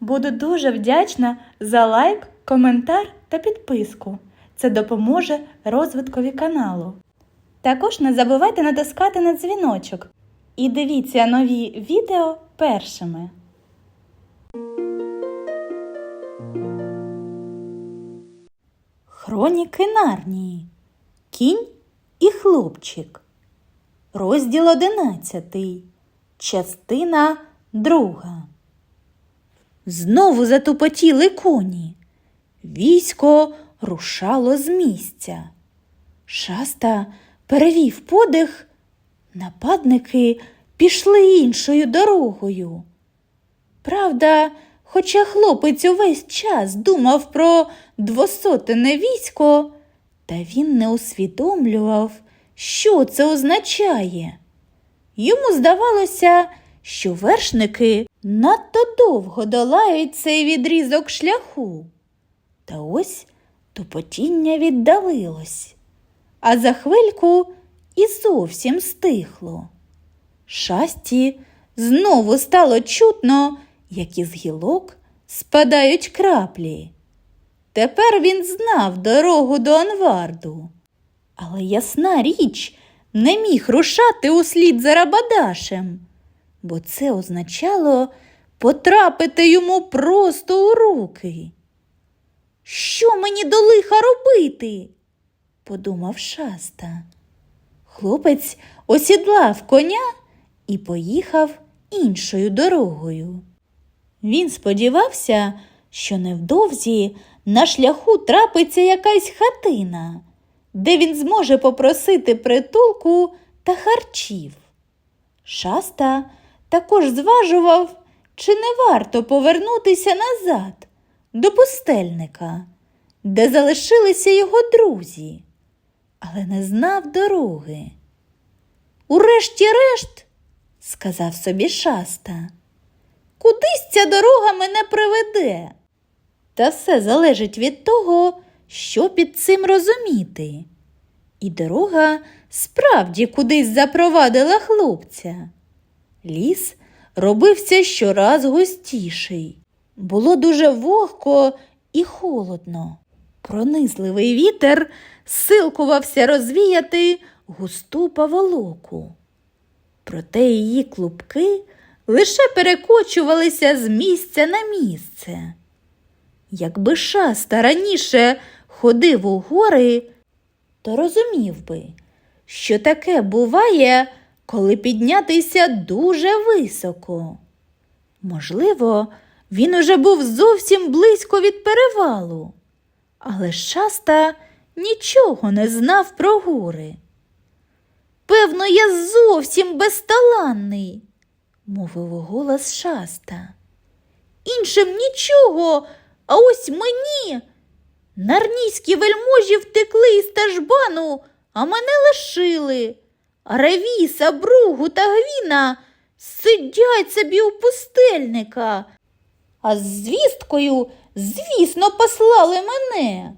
Буду дуже вдячна за лайк, коментар та підписку. Це допоможе розвиткові каналу. Також не забувайте натискати на дзвіночок і дивіться нові відео першими. Хроніки Нарнії. Кінь і хлопчик. Розділ одинадцятий. Частина друга. Знову затупотіли коні. Військо рушало з місця. Шаста перевів подих. Нападники пішли іншою дорогою. Правда, хоча хлопець увесь час думав про двосотене військо, та він не усвідомлював, що це означає. Йому здавалося, що вершники надто довго долають цей відрізок шляху. Та ось тупотіння віддалилось, а за хвильку і зовсім стихло. Шасті знову стало чутно, як із гілок спадають краплі. Тепер він знав дорогу до Анварду. Але ясна річ не міг рушати услід за Рабадашем, бо це означало потрапити йому просто у руки. Що мені до лиха робити? подумав шаста. Хлопець осідлав коня і поїхав іншою дорогою. Він сподівався, що невдовзі на шляху трапиться якась хатина, де він зможе попросити притулку та харчів. Шаста також зважував, чи не варто повернутися назад до пустельника, де залишилися його друзі, але не знав дороги. Урешті-решт, сказав собі шаста, кудись ця дорога мене приведе. Та все залежить від того, що під цим розуміти. І дорога справді кудись запровадила хлопця. Ліс робився щораз густіший. Було дуже вогко і холодно. Пронизливий вітер силкувався розвіяти густу паволоку. Проте її клубки лише перекочувалися з місця на місце. Якби шаста раніше ходив у гори, то розумів би, що таке буває, коли піднятися дуже високо. Можливо, він уже був зовсім близько від перевалу, але шаста нічого не знав про гори. Певно, я зовсім безталанний, мовив голос шаста. Іншим нічого, а ось мені. Нарнійські вельможі втекли із тажбану, а мене лишили. Ревіса, Бругу та Гвіна сидять собі у пустельника, а з звісткою, звісно, послали мене.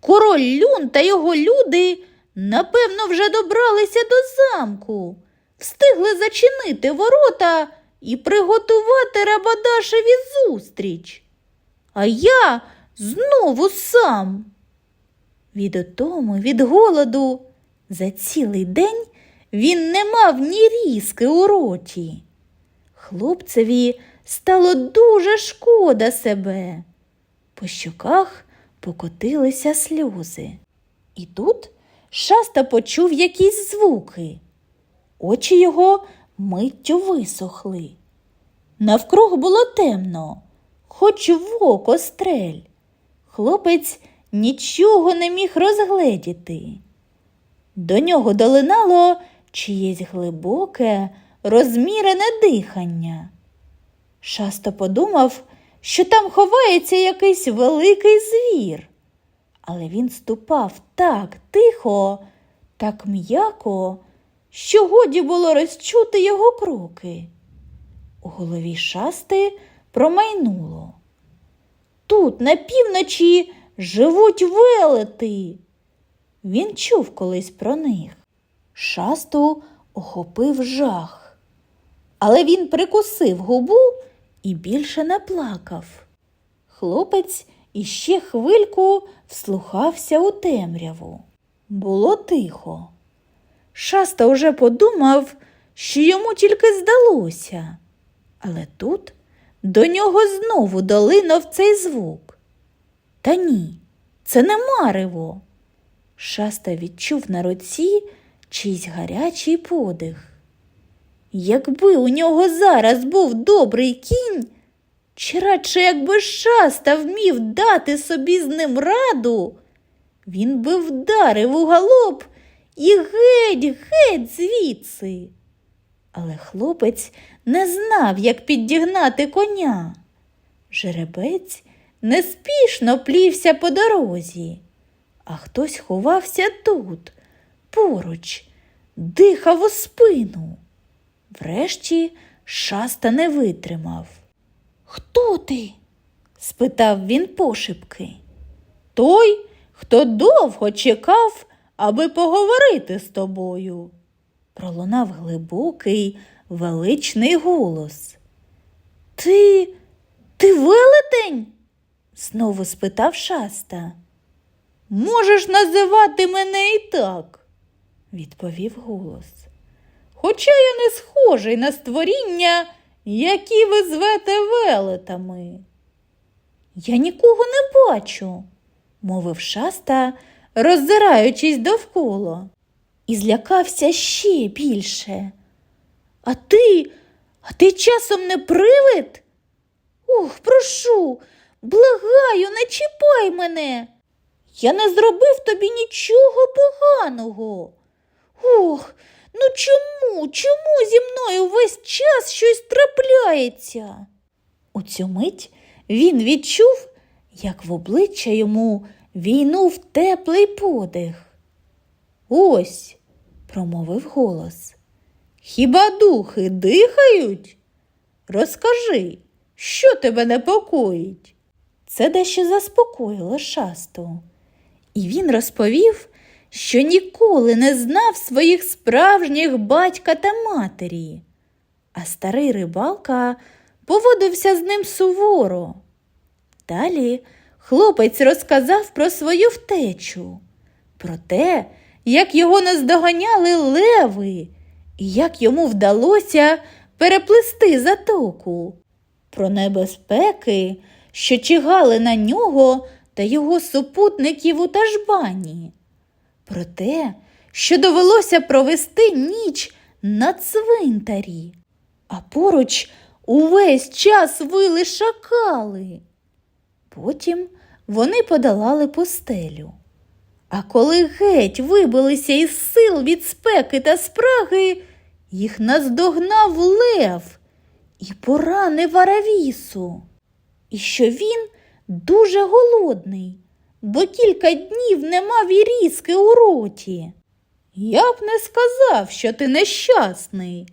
Король Люн та його люди, напевно, вже добралися до замку, встигли зачинити ворота і приготувати Рабадашеві зустріч. А я знову сам. Від отому, від голоду, за цілий день він не мав ні різки у роті. Хлопцеві стало дуже шкода себе. По щоках покотилися сльози. І тут шаста почув якісь звуки. Очі його миттю висохли. Навкруг було темно, хоч в око стрель. Хлопець нічого не міг розгледіти. До нього долинало чиєсь глибоке, розмірене дихання. Шасто подумав, що там ховається якийсь великий звір, але він ступав так тихо, так м'яко, що годі було розчути його кроки. У голові шасти промайнуло. Тут, на півночі, живуть велети. Він чув колись про них. Шасту охопив жах. Але він прикусив губу і більше не плакав. Хлопець іще хвильку вслухався у темряву. Було тихо. Шаста уже подумав, що йому тільки здалося. Але тут до нього знову долинув цей звук. Та ні, це не марево. Шаста відчув на руці чийсь гарячий подих. Якби у нього зараз був добрий кінь, чи радше якби шаста вмів дати собі з ним раду, він би вдарив у галоп і геть, геть звідси. Але хлопець не знав, як піддігнати коня. Жеребець неспішно плівся по дорозі, а хтось ховався тут, поруч, дихав у спину. Врешті шаста не витримав. Хто ти? спитав він пошепки. Той, хто довго чекав, аби поговорити з тобою. Пролунав глибокий, величний голос. Ти, ти велетень? знову спитав шаста. Можеш називати мене і так, відповів голос. Хоча я не схожий на створіння, які ви звете велетами. Я нікого не бачу, мовив шаста, роззираючись довкола, і злякався ще більше. А ти, а ти часом не привид? Ох, прошу, благаю, не чіпай мене. Я не зробив тобі нічого поганого. Ох, ну чому, чому зі мною весь час щось трапляється? У цю мить він відчув, як в обличчя йому війнув теплий подих. Ось, промовив голос. Хіба духи дихають? Розкажи, що тебе непокоїть? Це дещо заспокоїло шасту. І він розповів, що ніколи не знав своїх справжніх батька та матері, а старий рибалка поводився з ним суворо. Далі хлопець розказав про свою втечу, про те, як його наздоганяли леви, і як йому вдалося переплисти затоку, про небезпеки, що чигали на нього та його супутників у тажбані, про те, що довелося провести ніч на цвинтарі, а поруч увесь час вили шакали. Потім вони подолали пустелю. А коли геть вибилися із сил від спеки та спраги, їх наздогнав лев і поранив Аравісу. І що він дуже голодний, бо кілька днів не мав і різки у роті. Я б не сказав, що ти нещасний,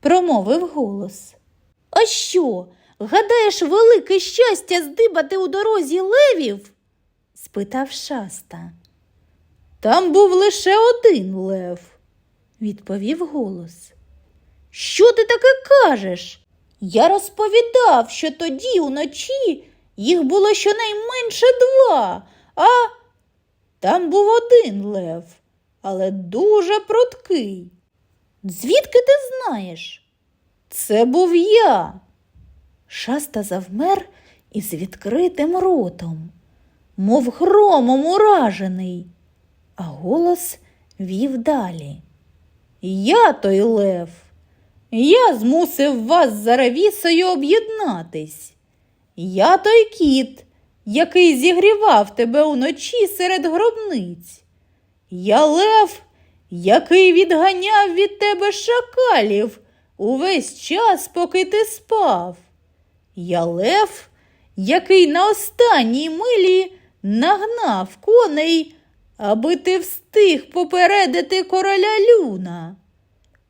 промовив голос. А що, гадаєш, велике щастя здибати у дорозі левів? спитав шаста. Там був лише один лев, відповів голос. Що ти таке кажеш? Я розповідав, що тоді уночі їх було щонайменше два, а там був один лев, але дуже пруткий. Звідки ти знаєш? Це був я. Шаста завмер із відкритим ротом, мов громом уражений, а голос вів далі. Я той лев. Я змусив вас з Заравісою об'єднатись. Я той кіт, який зігрівав тебе уночі серед гробниць. Я лев, який відганяв від тебе шакалів увесь час, поки ти спав. Я лев, який на останній милі нагнав коней, аби ти встиг попередити короля Люна.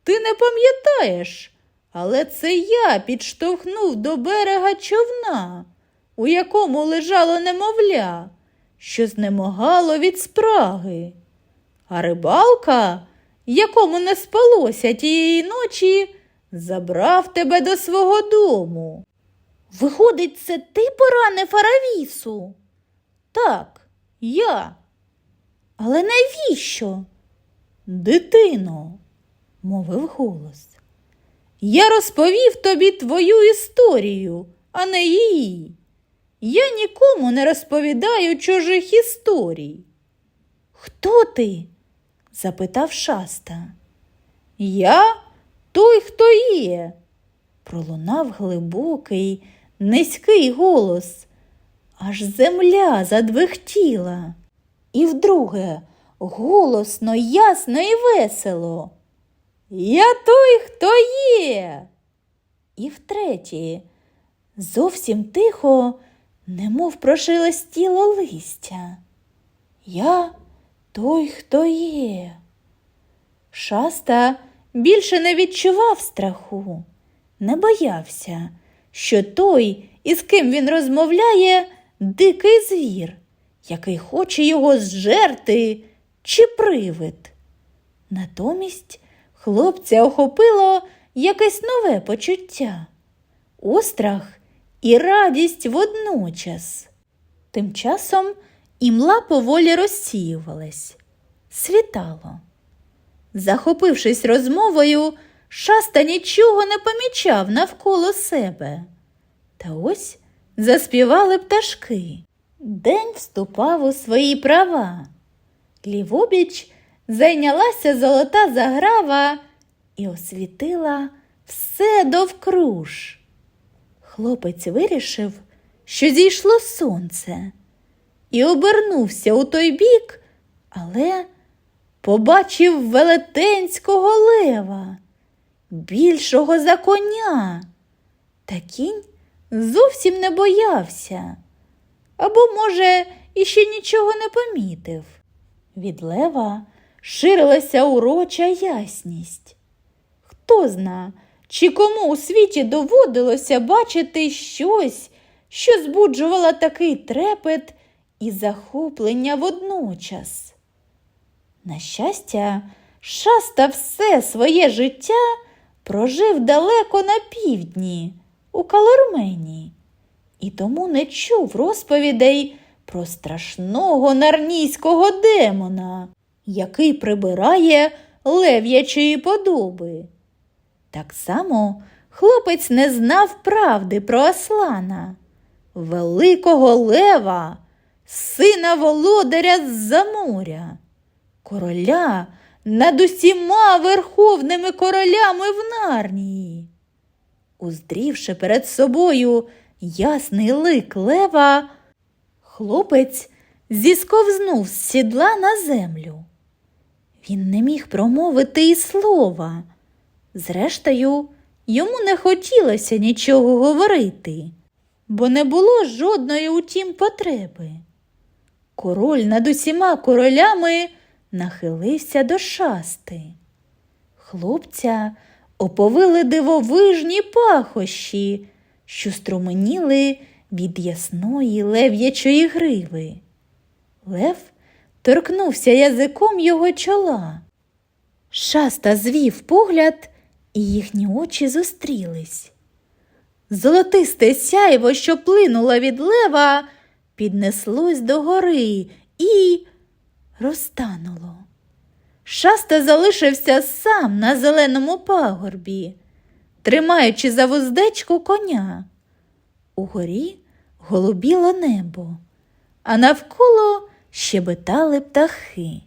Ти не пам'ятаєш, але це я підштовхнув до берега човна, у якому лежало немовля, що знемогало від спраги. А рибалка, якому не спалося тієї ночі, забрав тебе до свого дому. Виходить, це ти поранив Аравісу? Так, я. Але навіщо? Дитино, мовив голос. Я розповів тобі твою історію, а не її. Я нікому не розповідаю чужих історій. Хто ти? запитав шаста. Я той, хто є, пролунав глибокий, низький голос, аж земля задвихтіла. І вдруге голосно, ясно і весело. Я той, хто є. І втретє, зовсім тихо, немов прошелестіло листя. Я той, хто є. Шаста більше не відчував страху, не боявся, що той, із ким він розмовляє, дикий звір, який хоче його зжерти чи привид. Натомість хлопця охопило якесь нове почуття, острах і радість водночас. Тим часом імла поволі розсіювалась. Світало. Захопившись розмовою, шаста нічого не помічав навколо себе. Та ось заспівали пташки. День вступав у свої права. Лівобіч зайнялася золота заграва і освітила все довкруж. Хлопець вирішив, що зійшло сонце, і обернувся у той бік, але побачив велетенського лева, більшого за коня. Та кінь зовсім не боявся, або, може, іще нічого не помітив. Від лева ширилася уроча ясність. Хто зна, чи кому у світі доводилося бачити щось, що збуджувало такий трепет і захоплення водночас. На щастя, шаста все своє життя прожив далеко на півдні, у Калормені, і тому не чув розповідей про страшного нарнійського демона, який прибирає лев'ячої подоби. Так само хлопець не знав правди про Аслана, великого лева, сина володаря з-за моря, короля над усіма верховними королями в Нарнії. Уздрівши перед собою ясний лик лева, хлопець зісковзнув з сідла на землю. Він не міг промовити і слова. Зрештою, йому не хотілося нічого говорити, бо не було жодної утім потреби. Король над усіма королями нахилився до шасти. Хлопця оповили дивовижні пахощі, що струменіли від ясної лев'ячої гриви. Лев торкнувся язиком його чола. Шаста звів погляд, і їхні очі зустрілись. Золотисте сяйво, що плинуло від лева, піднеслось до гори і розтануло. Шаста залишився сам на зеленому пагорбі, тримаючи за вуздечку коня. Угорі голубіло небо, а навколо щебетали птахи.